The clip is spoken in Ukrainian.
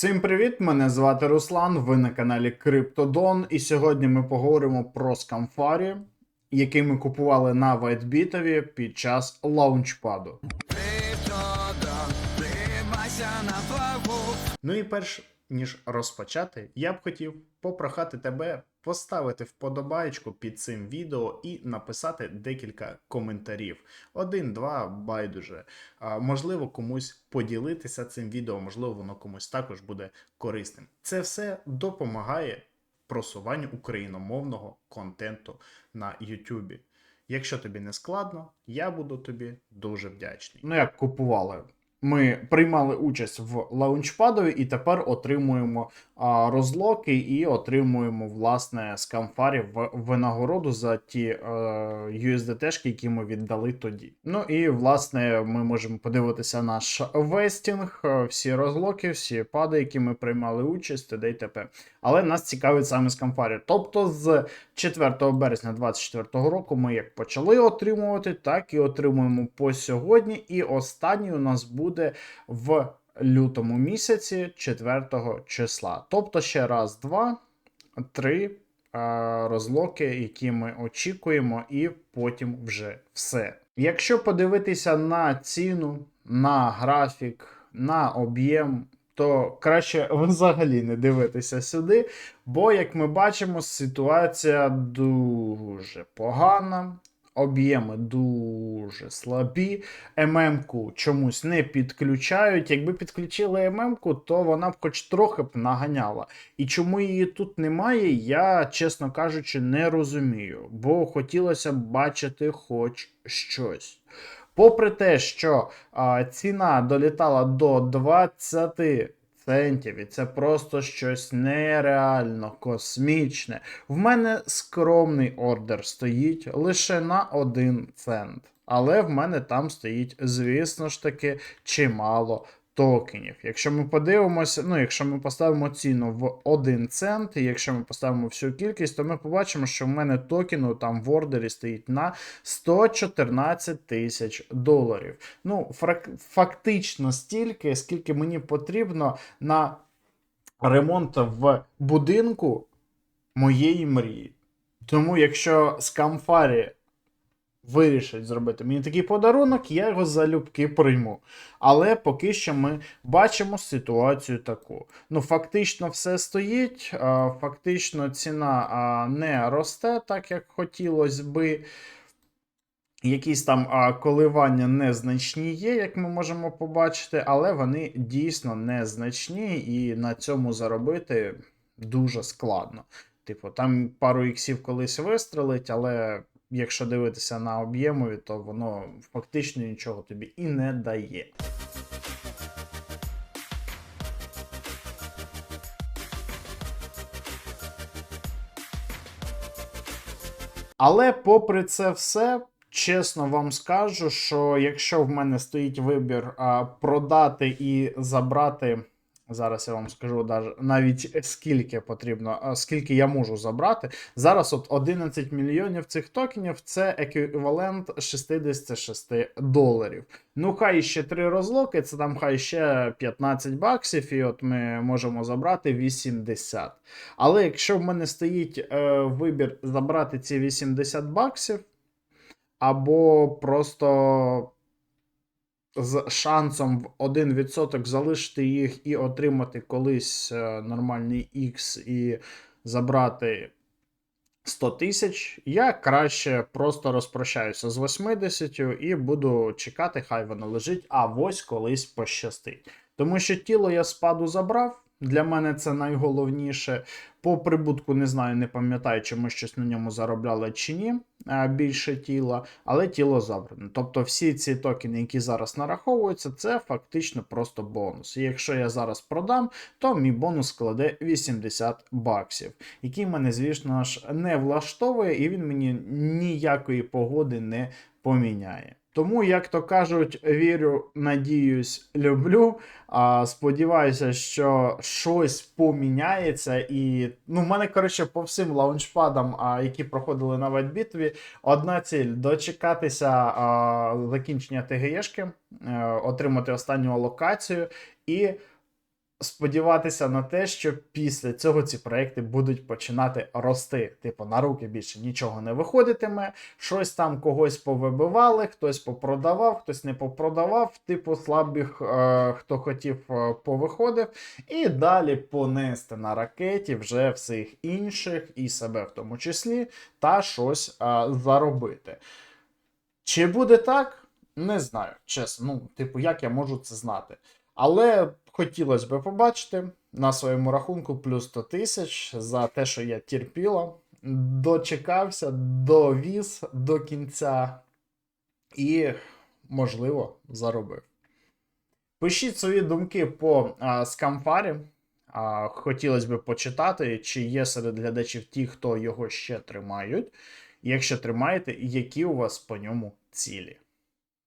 Всім привіт! Мене звати Руслан. Ви на каналі Криптодон. І сьогодні ми поговоримо про скамфарі, який ми купували на Вайтбітові під час лаунчпаду. Ну і перш ніж розпочати, я б хотів попрохати тебе поставити вподобаєчку під цим відео і написати декілька коментарів. Один, два, байдуже. А, можливо, комусь поділитися цим відео, можливо, воно комусь також буде корисним. Це все допомагає просуванню україномовного контенту на YouTube. Якщо тобі не складно, я буду тобі дуже вдячний. Ну як купували? Ми приймали участь в лаунчпадові і тепер отримуємо а, розлоки і отримуємо власне скамфарів в винагороду за ті е, USDT, які ми віддали тоді. Ну і власне ми можемо подивитися наш вестінг, е, всі розлоки, всі пади, які ми приймали участь, т.д. і т.п. Але нас цікавить саме скамфарі. Тобто з 4 березня 2024 року ми як почали отримувати, так і отримуємо по сьогодні. І останній у нас буде в лютому місяці 4 числа. Тобто ще раз, два, три розлоки, які ми очікуємо, і потім вже все. Якщо подивитися на ціну, на графік, на об'єм. То краще взагалі не дивитися сюди, бо, як ми бачимо, ситуація дуже погана, об'єми дуже слабі. ММ-ку чомусь не підключають. Якби підключили ММ-ку, то вона б хоч трохи б наганяла. І чому її тут немає, я, чесно кажучи, не розумію. Бо хотілося б бачити хоч щось. Попри те, що а, ціна долітала до 20 центів, і це просто щось нереально космічне. В мене скромний ордер стоїть лише на 1 цент. Але в мене там стоїть, звісно ж таки, чимало токенів. Якщо ми подивимося, ну, якщо ми поставимо ціну в 1 цент, і якщо ми поставимо всю кількість, то ми побачимо, що в мене токену там в ордері стоїть на 114 тисяч доларів. Ну, фактично стільки, скільки мені потрібно на ремонт в будинку моєї мрії. Тому, якщо скамфарі вирішить зробити мені такий подарунок, я його залюбки прийму. Але поки що ми бачимо ситуацію таку. Ну, фактично, все стоїть, фактично, ціна не росте так, як хотілося би. Якісь там а, коливання незначні є, як ми можемо побачити, але вони дійсно незначні, і на цьому заробити дуже складно. Типу, там пару іксів колись вистрелить, але якщо дивитися на об'ємові, то воно фактично нічого тобі і не дає. Але попри це все, чесно вам скажу, що якщо в мене стоїть вибір продати і забрати. Зараз я вам скажу навіть скільки потрібно, скільки я можу забрати. Зараз от 11 мільйонів цих токенів це еквівалент 66 доларів. Ну, хай ще 3 розлоки, це там хай ще 15 баксів, і от ми можемо забрати 80. Але якщо в мене стоїть е, вибір забрати ці 80 баксів, або просто з шансом в 1% залишити їх і отримати колись е, нормальний X і забрати 100 тисяч, я краще просто розпрощаюся з 80 і буду чекати, хай воно лежить, а ось колись пощастить. Тому що тіло я спаду забрав. Для мене це найголовніше. По прибутку не знаю, не пам'ятаю, чи ми щось на ньому заробляли чи ні. е, Більше тіла, але тіло забране. Тобто всі ці токени, які зараз нараховуються, це фактично просто бонус. І якщо я зараз продам, то мій бонус складе 80 баксів, який мене, звісно ж, не влаштовує, і він мені ніякої погоди не поміняє. Тому, як то кажуть, вірю, надіюсь, люблю. А, сподіваюся, що щось поміняється. І ну, в мене, коротше, по всім лаунчпадам, а, які проходили на Вайтбітові, одна ціль дочекатися а, закінчення ТГЄшки, е, отримати останню локацію і сподіватися на те, що після цього ці проекти будуть починати рости. Типу, на руки більше нічого не виходитиме, щось там когось повибивали, хтось попродавав, хтось не попродавав, типу слабих, е, хто хотів, е, повиходив, і далі понести на ракеті вже всіх інших, і себе в тому числі, та щось е, заробити. Чи буде так? Не знаю, чесно. Ну, типу, як я можу це знати? Але хотілося б побачити на своєму рахунку плюс 100 тисяч за те, що я терпіла, дочекався, довіз до кінця і, можливо, заробив. Пишіть свої думки по а, скамфарі. А, хотілося б почитати, чи є серед глядачів ті, хто його ще тримають. Якщо тримаєте, які у вас по ньому цілі.